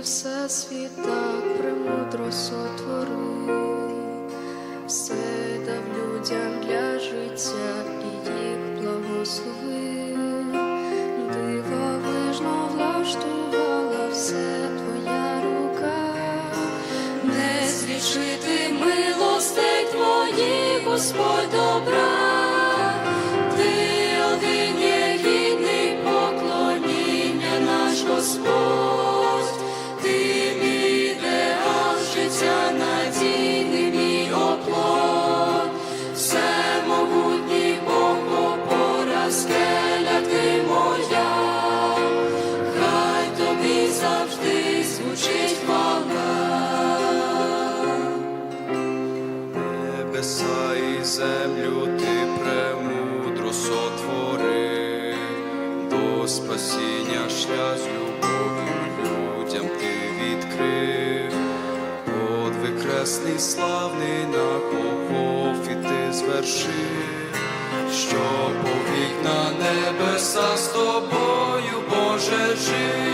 ти все світ так премудро сотворив, все дав людям для життя і їх благословив, дива вижно влаштувала все твоя рука, не зрішити милостей твої, Господь добра. Небеса і землю ти премудро сотворив, до спасіння шлях з любов'ю людям ти відкрив, подвиг кресний славний на Голгофі ти звершив, що повік на небеса з тобою, Боже, жив.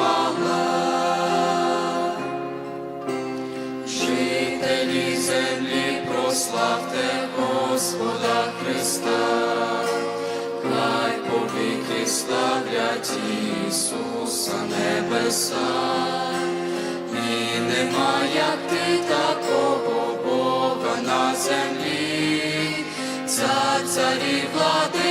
Хвала. Жителі землі, прославте Господа Христа, хай повіки славлять Ісуса небеса, і нема, як ти такого Бога на землі, цар царі владико,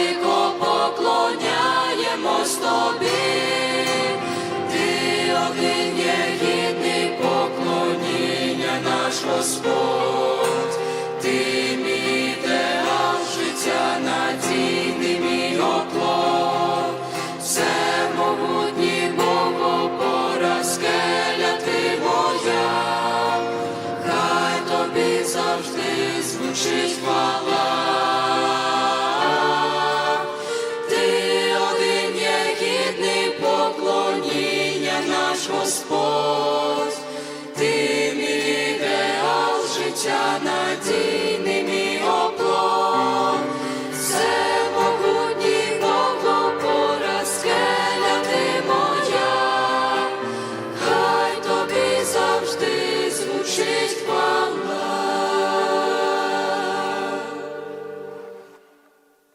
Господь, ти мій ідеал життя, мій оплот, всемогутній мого опора, скеля ти моя, хай тобі завжди звучить хвала.